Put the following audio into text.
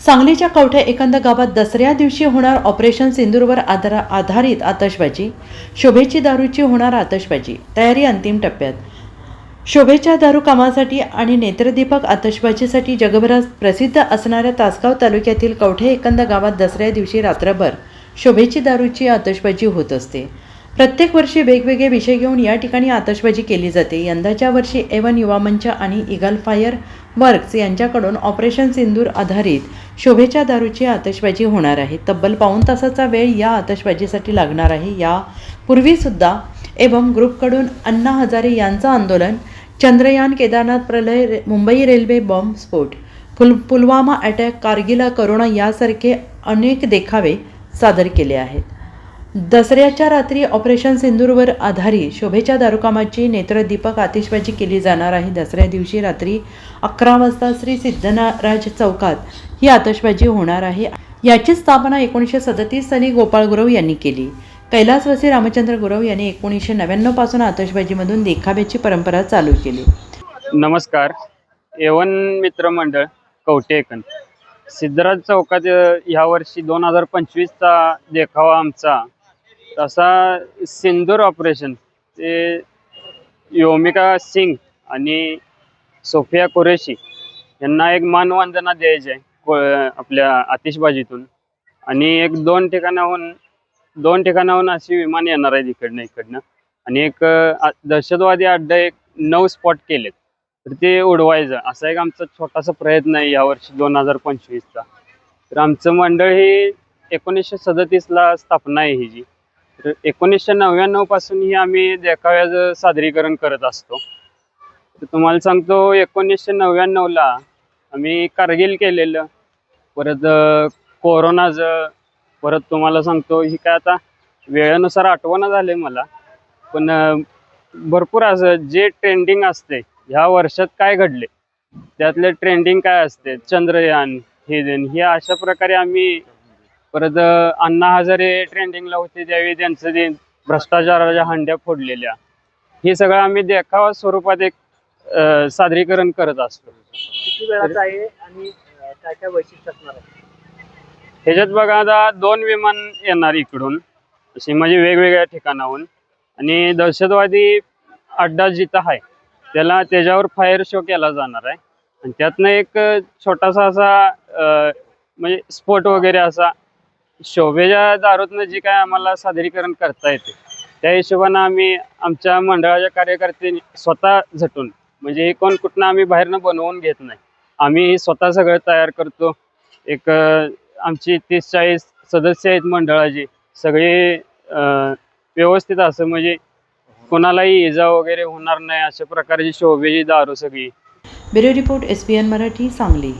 सांगलीच्या कवठे एकंद गावात दसऱ्या दिवशी होणार ऑपरेशन सिंदूरवर आधारा आधारित आतषबाजी शोभेची दारूची होणार आतषबाजी तयारी अंतिम टप्प्यात. शोभेच्या दारू कामासाठी आणि नेत्रदीपक आतषबाजीसाठी जगभरात प्रसिद्ध असणाऱ्या तासगाव तालुक्यातील कवठे एकंद गावात दसऱ्या दिवशी रात्रभर शोभेची दारूची आतषबाजी होत असते. प्रत्येक वर्षी वेगवेगळे विषय घेऊन या ठिकाणी आतषबाजी केली जाते. यंदाच्या वर्षी एवन युवा मंच आणि इगल फायर वर्क्स यांच्याकडून ऑपरेशन सिंदूर आधारित शोभेच्या दारूची आतषबाजी होणार आहे. तब्बल पाऊण तासाचा वेळ या आतषबाजीसाठी लागणार आहे. यापूर्वीसुद्धा एवं ग्रुपकडून अण्णा हजारे यांचं आंदोलन चंद्रयान केदारनाथ प्रलय मुंबई रेल्वे बॉम्ब स्फोट पुल पुलवामा अटॅक कारगिला करोना यासारखे अनेक देखावे सादर केले आहेत. दसऱ्याच्या रात्री ऑपरेशन सिंदूरवर आधारित शोभेच्या दारुकामाची नेत्रदीपक आतिषबाजी केली जाणार आहे. दसऱ्या दिवशी रात्री अकरा वाजता श्री सिद्धनाराज चौकात ही आतषबाजी होणार आहे. याची स्थापना एकोणीसशे सदतीस साली गोपाळ गुरव यांनी केली. कैलासवासी रामचंद्र गुरव यांनी एकोणीसशे नव्याण्णवपासून आतषबाजीमधून देखाव्याची परंपरा चालू केली. नमस्कार. एवन मित्रमंडळ कवटेकन सिद्धराज चौकात ह्या वर्षी दोन हजार पंचवीसचा देखावा आमचा तसा सिंदूर ऑपरेशन ते योमिका सिंग आणि सोफिया कुरेशी यांना एक मानवंदना द्यायची आहे को- आपल्या आतिषबाजीतून. आणि एक दोन ठिकाणाहून दोन ठिकाणाहून अशी विमान येणार आहेत इकडनं इकडनं. आणि एक दहशतवादी अड्डा एक नऊ स्पॉट केलेत. तर ते उडवायचं. असा एक आमचा छोटासा प्रयत्न आहे यावर्षी दोन हजार पंचवीसचा. तर आमचं मंडळ ही एकोणीसशे सदतीसला स्थापना आहे ही जी. एकोणीसशे नव्याण्णवपासून ही आम्ही देखाव्याचं सादरीकरण करत असतो. तर तुम्हाला सांगतो एकोणीसशे नव्याण्णवला आम्ही कारगिल केलेलं. परत कोरोनाचं परत तुम्हाला सांगतो ही काय आता वेळेनुसार आठवणं झाले मला. पण भरपूर असं जे ट्रेंडिंग असते ह्या वर्षात काय घडले त्यातले ट्रेंडिंग काय असते? चंद्रयान हे हे अशा प्रकारे आम्ही परत अण्णा हजारे ट्रेंडिंगला होते त्यावेळी त्यांचं ते भ्रष्टाचाराच्या हंड्या फोडलेल्या. हे सगळं आम्ही देखावा स्वरूपात एक सादरीकरण करत असतो. किती वेळाचा आहे आणि अं, काय काय वैशिष्ट्य असणार आहे? ह्याच्यात बघा आता दोन विमान येणार इकडून. असे म्हणजे वेगवेगळ्या ठिकाणाहून. आणि दहशतवादी अड्डा जिथं आहे त्याला त्याच्यावर फायर शो केला जाणार आहे. आणि त्यातनं एक छोटासा असा म्हणजे स्फोट वगैरे असा शोभेच्या दारूतनं जी काय आम्हाला सादरीकरण करता येते त्या हिशोबानं आम्ही आमच्या मंडळाच्या कार्यकर्त्यांनी स्वतः झटून म्हणजे हे कोण कुठनं आम्ही बाहेरनं बनवून घेत नाही. आम्ही स्वतः सगळं तयार करतो. एक आमची तीस चाळीस सदस्य आहेत मंडळाची सगळे व्यवस्थित असं म्हणजे कोणालाही इजा वगैरे होणार नाही अशा प्रकारची शोभेची दारू सगळी. Bureau report S Marathi Sangli.